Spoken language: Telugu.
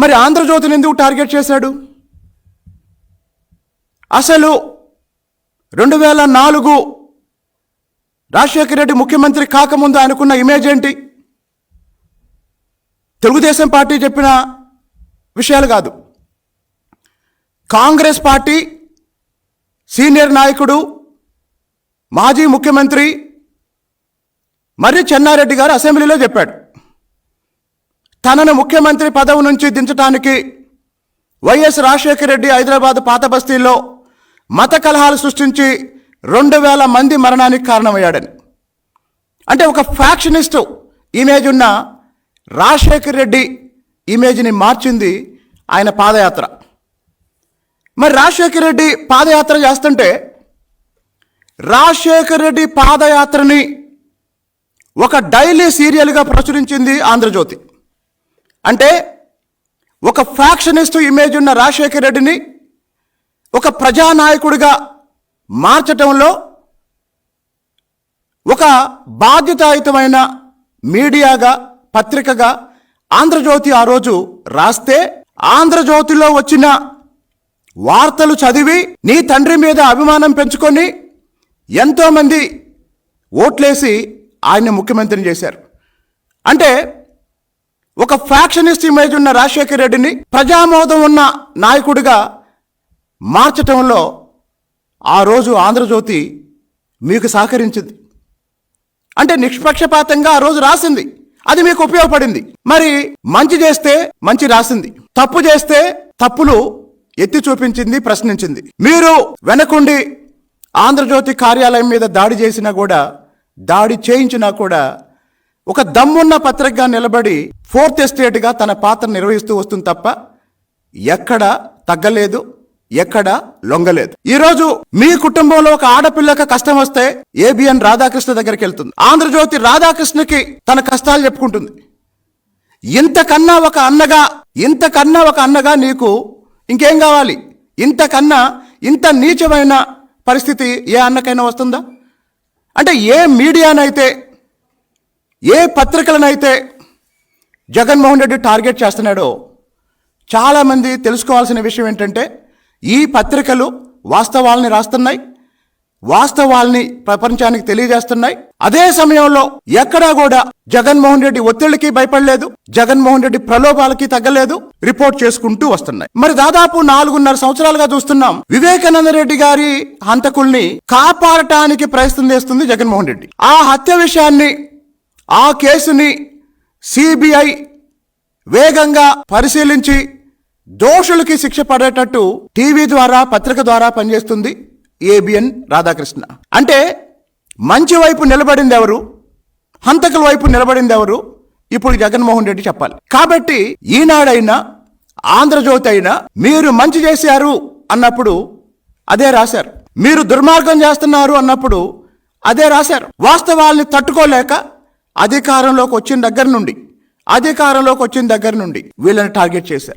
మరి ఆంధ్రజ్యోతిని ఎందుకు టార్గెట్ చేశాడు? అసలు రెండు వేల నాలుగు రాజశేఖర రెడ్డి ముఖ్యమంత్రి కాకముందు ఆయనకున్న ఇమేజ్ ఏంటి? తెలుగుదేశం పార్టీ చెప్పిన విషయాలు కాదు. కాంగ్రెస్ పార్టీ సీనియర్ నాయకుడు మాజీ ముఖ్యమంత్రి మరి చెన్నారెడ్డి గారు అసెంబ్లీలో చెప్పాడు. తనను ముఖ్యమంత్రి పదవి నుంచి దించడానికి వైఎస్ రాజశేఖర రెడ్డి హైదరాబాద్ పాత బస్తీల్లో మత కలహాలు సృష్టించి రెండు వేల మంది మరణానికి కారణమయ్యాడని. అంటే ఒక ఫ్యాక్షనిస్ట్ ఇమేజ్ ఉన్న రాజశేఖర రెడ్డి ఇమేజ్ని మార్చింది ఆయన పాదయాత్ర. మరి రాజశేఖర రెడ్డి పాదయాత్ర చేస్తుంటే రాజశేఖర రెడ్డి పాదయాత్రని ఒక డైలీ సీరియల్గా ప్రచురించింది ఆంధ్రజ్యోతి. అంటే ఒక ఫ్యాక్షనిస్ట్ ఇమేజ్ ఉన్న రాజశేఖర్ రెడ్డిని ఒక ప్రజానాయకుడిగా మార్చటంలో ఒక బాధ్యతాయుతమైన మీడియాగా పత్రికగా ఆంధ్రజ్యోతి ఆ రోజు రాస్తే ఆంధ్రజ్యోతిలో వచ్చిన వార్తలు చదివి నీ తండ్రి మీద అభిమానం పెంచుకొని ఎంతోమంది ఓట్లేసి ఆయన్ని ముఖ్యమంత్రిని చేశారు. అంటే ఒక ఫ్యాక్షనిస్ట్ ఇమేజ్ ఉన్న రాజశేఖర్ రెడ్డిని ప్రజామోదం ఉన్న నాయకుడిగా మార్చటంలో ఆ రోజు ఆంధ్రజ్యోతి మీకు సహకరించింది. అంటే నిష్పక్షపాతంగా ఆ రోజు రాసింది. అది మీకు ఉపయోగపడింది. మరి మంచి చేస్తే మంచి రాసింది. తప్పు చేస్తే తప్పులు ఎత్తి చూపించింది ప్రశ్నించింది. మీరు వెనకుండి ఆంధ్రజ్యోతి కార్యాలయం మీద దాడి చేసినా కూడా దాడి చేయించినా కూడా ఒక దమ్మున్న పత్రికగా నిలబడి ఫోర్త్ ఎస్టేట్గా తన పాత్ర నిర్వహిస్తూ వస్తుంది తప్ప ఎక్కడ తగ్గలేదు ఎక్కడ లొంగలేదు. ఈరోజు మీ కుటుంబంలో ఒక ఆడపిల్లకు కష్టం వస్తే ఏబిఎన్ రాధాకృష్ణ దగ్గరికి వెళ్తుంది. ఆంధ్రజ్యోతి రాధాకృష్ణకి తన కష్టాలు చెప్పుకుంటుంది. ఇంతకన్నా ఒక అన్నగా ఇంతకన్నా ఒక అన్నగా నీకు ఇంకేం కావాలి? ఇంతకన్నా ఇంత నీచమైన పరిస్థితి ఏ అన్నకైనా వస్తుందా? అంటే ఏ మీడియానైతే ఏ పత్రికలనైతే జగన్మోహన్ రెడ్డి టార్గెట్ చేస్తున్నాడో చాలామంది తెలుసుకోవాల్సిన విషయం ఏంటంటే ఈ పత్రికలు వాస్తవాల్ని రాస్తున్నాయి వాస్తవాల్ని ప్రపంచానికి తెలియజేస్తున్నాయి. అదే సమయంలో ఎక్కడా కూడా జగన్మోహన్ రెడ్డి ఒత్తిడికి భయపడలేదు జగన్మోహన్ రెడ్డి ప్రలోభాలకి తగ్గలేదు రిపోర్ట్ చేసుకుంటూ వస్తున్నాయి. మరి దాదాపు నాలుగున్నర సంవత్సరాలుగా చూస్తున్నాం వివేకానంద రెడ్డి గారి హంతకుల్ని కాపాడటానికి ప్రయత్నం చేస్తుంది జగన్మోహన్ రెడ్డి. ఆ హత్య విషయాన్ని ఆ కేసుని సిబిఐ వేగంగా పరిశీలించి దోషులకి శిక్ష పడేటట్టు టీవీ ద్వారా పత్రిక ద్వారా పనిచేస్తుంది ఏబిఎన్ రాధాకృష్ణ. అంటే మంచి వైపు నిలబడింది ఎవరు? హంతకుల వైపు నిలబడింది ఎవరు? ఇప్పుడు జగన్మోహన్ రెడ్డి చెప్పాలి. కాబట్టి ఈనాడైనా ఆంధ్రజ్యోతి అయినా మీరు మంచి చేశారు అన్నప్పుడు అదే రాశారు. మీరు దుర్మార్గం చేస్తున్నారు అన్నప్పుడు అదే రాశారు. వాస్తవాల్ని తట్టుకోలేక అధికారంలోకి వచ్చిన దగ్గర నుండి అధికారంలోకి వచ్చిన దగ్గర నుండి వీళ్ళని టార్గెట్ చేశారు.